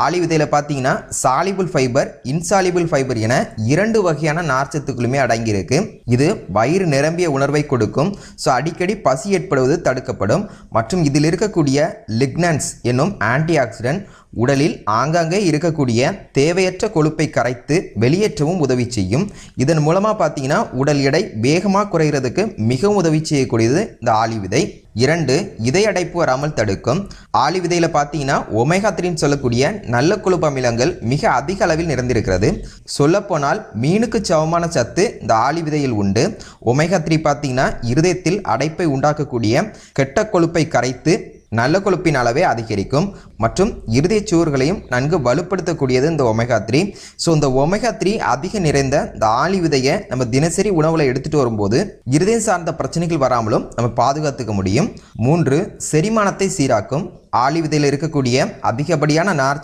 ஆளி விதையில் பார்த்தீங்கன்னா soluble fibre insoluble fibre என இரண்டு வகையான நார்ச்சத்துக்களுமே அடங்கியிருக்கு. இது வயிறு நிரம்பிய உணர்வை கொடுக்கும். ஸோ அடிக்கடி பசி ஏற்படுவது தடுக்கப்படும். மற்றும் இதில் இருக்கக்கூடிய லிக்னன்ஸ் என்னும் ஆன்டி ஆக்சிடென்ட் உடலில் ஆங்காங்கே இருக்கக்கூடிய தேவையற்ற கொழுப்பை கரைத்து வெளியேற்றவும் உதவி செய்யும். இதன் மூலமாக பார்த்தீங்கன்னா உடல் எடை வேகமாக குறைகிறதுக்கு மிகவும் உதவி செய்யக்கூடியது இந்த ஆளி விதை இரண்டு இதய அடைப்பு வராமல் தடுக்கும். ஆளி விதையில் பார்த்தீங்கன்னா ஒமேகா த்ரீன்னு சொல்லக்கூடிய நல்ல கொழுப்பு அமிலங்கள் மிக அதிக அளவில் நிறைந்திருக்கிறது. சொல்லப்போனால் மீனுக்கு சமமான சத்து இந்த ஆளி விதையில் உண்டு. ஒமேகா த்ரீ பார்த்தீங்கன்னா இருதயத்தில் அடைப்பை உண்டாக்கக்கூடிய கெட்ட கொழுப்பை கரைத்து நல்ல கொழுப்பின் அளவை அதிகரிக்கும் மற்றும் இருதயச் சுவர்களையும் நன்கு வலுப்படுத்தக்கூடியது இந்த ஒமேகா த்ரீ ஸோ இந்த ஒமேகா த்ரீ அதிக நிறைந்த இந்த ஆளி விதையை நம்ம தினசரி உணவில் எடுத்துகிட்டு வரும்போது இருதயம் சார்ந்த பிரச்சனைகள் வராமலும் நம்ம பாதுகாத்துக்க முடியும். மூன்று செரிமானத்தை சீராக்கும். ஆளி விதையில் இருக்கக்கூடிய அதிகப்படியான நார்